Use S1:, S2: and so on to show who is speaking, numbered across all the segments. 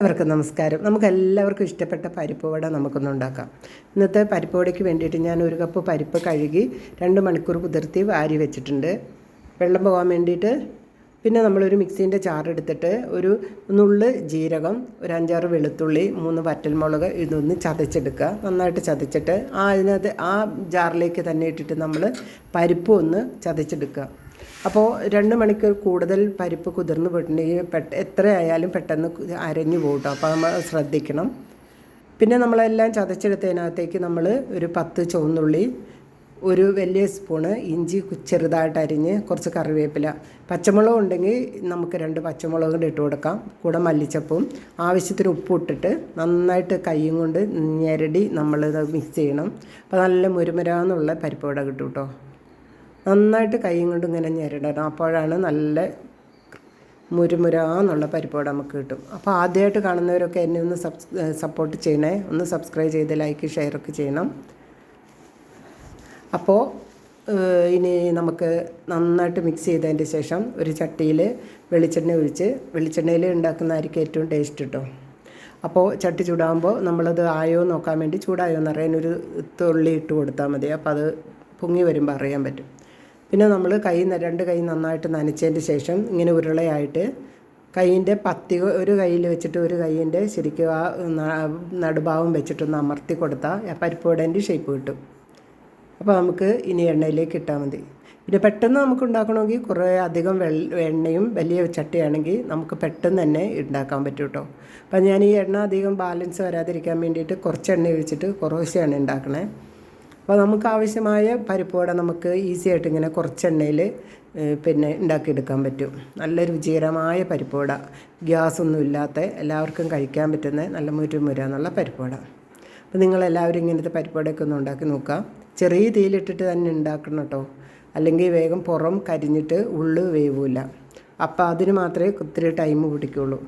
S1: എല്ലാവർക്കും നമസ്കാരം. നമുക്ക് എല്ലാവർക്കും ഇഷ്ടപ്പെട്ട പരിപ്പ് വട നമുക്കൊന്ന് ഉണ്ടാക്കാം. ഇന്നത്തെ പരിപ്പ് വടയ്ക്ക് വേണ്ടിയിട്ട് ഞാൻ ഒരു കപ്പ് പരിപ്പ് കഴുകി രണ്ട് മണിക്കൂർ കുതിർത്തി വാരി വെച്ചിട്ടുണ്ട്. വെള്ളം പോകാൻ വേണ്ടിയിട്ട് പിന്നെ നമ്മളൊരു മിക്സീന്റെ ചാറെടുത്തിട്ട് ഒരു നുള്ള് ജീരകം ഒരു അഞ്ചാറ് വെളുത്തുള്ളി മൂന്ന് വറ്റൽമുളക് ഇതൊന്ന് ചതച്ചെടുക്കുക. നന്നായിട്ട് ചതച്ചിട്ട് ആ അതിനകത്ത് ആ ജാറിലേക്ക് തന്നെ ഇട്ടിട്ട് നമ്മൾ പരിപ്പ് ഒന്ന് ചതച്ചെടുക്കുക. അപ്പോൾ രണ്ട് മണിക്കൂർ കൂടുതൽ പരിപ്പ് കുതിർന്ന് പോയിട്ടുണ്ടെങ്കിൽ പെട്ട എത്രയായാലും പെട്ടെന്ന് അരഞ്ഞു പോകും കേട്ടോ അപ്പോൾ നമ്മൾ ശ്രദ്ധിക്കണം. പിന്നെ നമ്മളെല്ലാം ചതച്ചെടുത്തതിനകത്തേക്ക് നമ്മൾ ഒരു പത്ത് ചുവന്നുള്ളി ഒരു വലിയ സ്പൂണ് ഇഞ്ചി ചെറുതായിട്ട് അരിഞ്ഞ് കുറച്ച് കറിവേപ്പില. പച്ചമുളക് ഉണ്ടെങ്കിൽ നമുക്ക് രണ്ട് പച്ചമുളക് കൂടെ ഇട്ട് കൊടുക്കാം. കൂടെ മല്ലിച്ചപ്പും. ആവശ്യത്തിന് ഉപ്പ് ഇട്ടിട്ട് നന്നായിട്ട് കൈയും കൊണ്ട് ഞെരടി നമ്മളിത് മിക്സ് ചെയ്യണം. അപ്പോൾ നല്ല മുരുമുരാന്നുള്ള പരിപ്പ് വട കിട്ടും കേട്ടോ നന്നായിട്ട് കൈയും കൊണ്ട് ഇങ്ങനെ ഞെരടണം. അപ്പോഴാണ് നല്ല മുരുമുരാന്നുള്ള പരിപ്പോടെ നമുക്ക് കിട്ടും. അപ്പോൾ ആദ്യമായിട്ട് കാണുന്നവരൊക്കെ എന്നെ ഒന്ന് സപ്പോർട്ട് ചെയ്യണേ. ഒന്ന് സബ്സ്ക്രൈബ് ചെയ്ത് ലൈക്ക് ഷെയറൊക്കെ ചെയ്യണം. അപ്പോൾ ഇനി നമുക്ക് നന്നായിട്ട് മിക്സ് ചെയ്തതിന്റെ ശേഷം ഒരു ചട്ടിയിൽ വെളിച്ചെണ്ണ ഒഴിച്ച് വെളിച്ചെണ്ണയിൽ ഉണ്ടാക്കുന്നതായിരിക്കും ഏറ്റവും ടേസ്റ്റ് കിട്ടും അപ്പോൾ ചട്ടി ചൂടാകുമ്പോൾ നമ്മളത് ആയോ നോക്കാൻ വേണ്ടി ചൂടായോ എന്നറിയാൻ ഒരു തുള്ളി ഇട്ട് കൊടുത്താൽ മതി. അപ്പോൾ അത് പൊങ്ങി വരുമ്പോൾ അറിയാൻ പറ്റും. പിന്നെ നമ്മൾ കൈ രണ്ട് കൈ നന്നായിട്ട് നനച്ചതിന്റെ ശേഷം ഇങ്ങനെ ഉരുളയായിട്ട് കൈയിന്റെ പത്തി ഒരു കയ്യിൽ വെച്ചിട്ട് ഒരു കൈയിന്റെ ശരിക്കും ആ നടുഭാവം വെച്ചിട്ടൊന്ന് അമർത്തി കൊടുത്താൽ പരിപ്പുവടേന്റെ ഷേപ്പ് കിട്ടും. അപ്പോൾ നമുക്ക് ഇനി എണ്ണയിലേക്ക് ഇട്ടാൽ മതി. പിന്നെ പെട്ടെന്ന് നമുക്ക് ഉണ്ടാക്കണമെങ്കിൽ കുറേ അധികം എണ്ണയും വലിയ ചട്ടിയാണെങ്കിൽ നമുക്ക് പെട്ടെന്ന് തന്നെ ഉണ്ടാക്കാൻ പറ്റും കേട്ടോ അപ്പം ഞാൻ ഈ എണ്ണ അധികം ബാലൻസ് വരാതിരിക്കാൻ വേണ്ടിയിട്ട് കുറച്ച് എണ്ണ ഒഴിച്ചിട്ട് കുറേശ്ശെ എണ്ണ ഉണ്ടാക്കണേ. അപ്പോൾ നമുക്ക് ആവശ്യമായ പരിപ്പുവട നമുക്ക് ഈസി ആയിട്ട് ഇങ്ങനെ കുറച്ച് എണ്ണയിൽ പിന്നെ ഉണ്ടാക്കിയെടുക്കാൻ പറ്റും. നല്ല രുചികരമായ പരിപ്പോട ഗ്യാസൊന്നും ഇല്ലാത്ത എല്ലാവർക്കും കഴിക്കാൻ പറ്റുന്ന നല്ല മുരുമുര എന്നുള്ള പരിപ്പോട അപ്പോൾ നിങ്ങളെല്ലാവരും ഇങ്ങനത്തെ പരിപ്പോടയൊക്കെ ഒന്ന് ഉണ്ടാക്കി നോക്കാം. ചെറിയ തീയിലിട്ടിട്ട് തന്നെ ഉണ്ടാക്കണം കേട്ടോ അല്ലെങ്കിൽ വേഗം പുറം കരിഞ്ഞിട്ട് ഉള്ളു വേവില്ല അപ്പോൾ അതിന് മാത്രമേ ഒത്തിരി ടൈം പിടിക്കുള്ളൂ.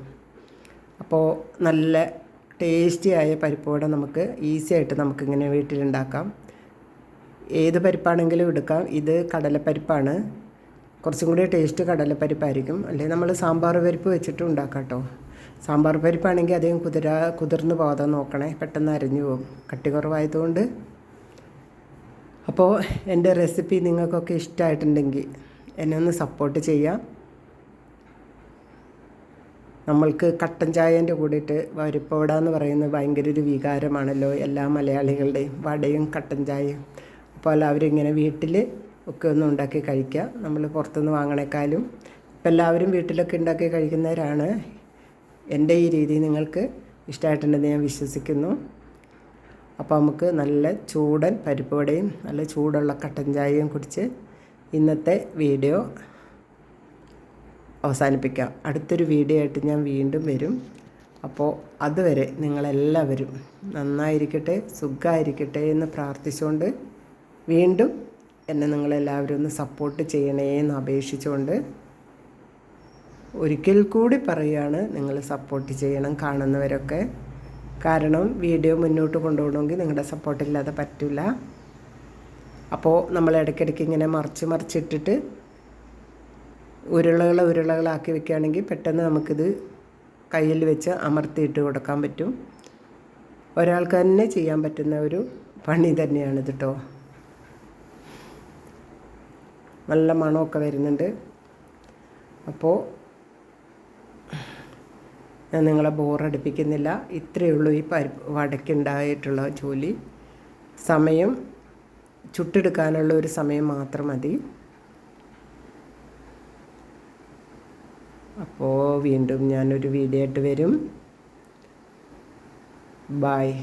S1: അപ്പോൾ നല്ല ടേസ്റ്റിയായ പരിപ്പുവട നമുക്ക് ഈസി ആയിട്ട് നമുക്കിങ്ങനെ വീട്ടിലുണ്ടാക്കാം. ഏത് പരിപ്പാണെങ്കിലും എടുക്കാം. ഇത് കടലപ്പരിപ്പാണ്. കുറച്ചും കൂടി ടേസ്റ്റ് കടലപ്പരിപ്പായിരിക്കും. അല്ലെങ്കിൽ നമ്മൾ സാമ്പാർ പരിപ്പ് വെച്ചിട്ട് ഉണ്ടാക്കാം കേട്ടോ സാമ്പാർ പരിപ്പാണെങ്കിൽ അധികം കുതിര കുതിർന്ന് പോകാതെ നോക്കണേ. പെട്ടെന്ന് അരിഞ്ഞു പോകും. കട്ടി കുറവായതുകൊണ്ട്. അപ്പോൾ എന്റെ റെസിപ്പി നിങ്ങൾക്കൊക്കെ ഇഷ്ടമായിട്ടുണ്ടെങ്കിൽ എന്നെ ഒന്ന് സപ്പോർട്ട് ചെയ്യാം. നമ്മൾക്ക് കട്ടൻ ചായേന്റെ കൂടിയിട്ട് വരിപ്പവട എന്ന് പറയുന്നത് ഭയങ്കര ഒരു വികാരമാണല്ലോ എല്ലാ മലയാളികളുടെയും. വടയും കട്ടൻ ചായയും. അപ്പോൾ എല്ലാവരും ഇങ്ങനെ വീട്ടിൽ ഒക്കെ ഒന്ന് ഉണ്ടാക്കി കഴിക്കുക നമ്മൾ പുറത്തുനിന്ന് വാങ്ങണേക്കാളും ഇപ്പം എല്ലാവരും വീട്ടിലൊക്കെ ഉണ്ടാക്കി കഴിക്കുന്നവരാണ് എന്റെ ഈ രീതി നിങ്ങൾക്ക് ഇഷ്ടമായിട്ടുണ്ടെന്ന് ഞാൻ വിശ്വസിക്കുന്നു. അപ്പോൾ നമുക്ക് നല്ല ചൂടൻ പരിപ്പുവടയും നല്ല ചൂടുള്ള കട്ടൻ ചായയും കുടിച്ച് ഇന്നത്തെ വീഡിയോ അവസാനിപ്പിക്കാം. അടുത്തൊരു വീഡിയോ ആയിട്ട് ഞാൻ വീണ്ടും വരും. അപ്പോൾ അതുവരെ നിങ്ങളെല്ലാവരും നന്നായിരിക്കട്ടെ സുഖമായിരിക്കട്ടെ എന്ന് പ്രാർത്ഥിച്ചുകൊണ്ട് വീണ്ടും എന്നെ നിങ്ങളെല്ലാവരും ഒന്ന് സപ്പോർട്ട് ചെയ്യണേ എന്ന് അപേക്ഷിച്ചുകൊണ്ട് ഒരിക്കൽ കൂടി പറയുകയാണ് നിങ്ങൾ സപ്പോർട്ട് ചെയ്യണം കാണുന്നവരൊക്കെ. കാരണം വീഡിയോ മുന്നോട്ട് കൊണ്ടുപോകണമെങ്കിൽ നിങ്ങളുടെ സപ്പോർട്ടില്ലാതെ പറ്റില്ല. അപ്പോൾ നമ്മൾ ഇടയ്ക്കിടയ്ക്ക് ഇങ്ങനെ മറിച്ച് മറിച്ചിട്ടിട്ട് ഉരുളകൾ ഉരുളകളാക്കി വെക്കുകയാണെങ്കിൽ പെട്ടെന്ന് നമുക്കിത് കയ്യിൽ വെച്ച് അമർത്തിയിട്ട് കൊടുക്കാൻ പറ്റും. ഒരാൾക്ക് തന്നെ ചെയ്യാൻ പറ്റുന്ന ഒരു പണി തന്നെയാണിത് കേട്ടോ നല്ല മണമൊക്കെ വരുന്നുണ്ട്. അപ്പോൾ ഞാൻ നിങ്ങളെ ബോറടിപ്പിക്കുന്നില്ല. ഇത്രയേ ഉള്ളൂ ഈ പരി വടക്കുണ്ടായിട്ടുള്ള ജോലി. സമയം ചുട്ടെടുക്കാനുള്ള ഒരു സമയം മാത്രം മതി. അപ്പോൾ വീണ്ടും ഞാനൊരു വീഡിയോ ആയിട്ട് വരും. ബായ്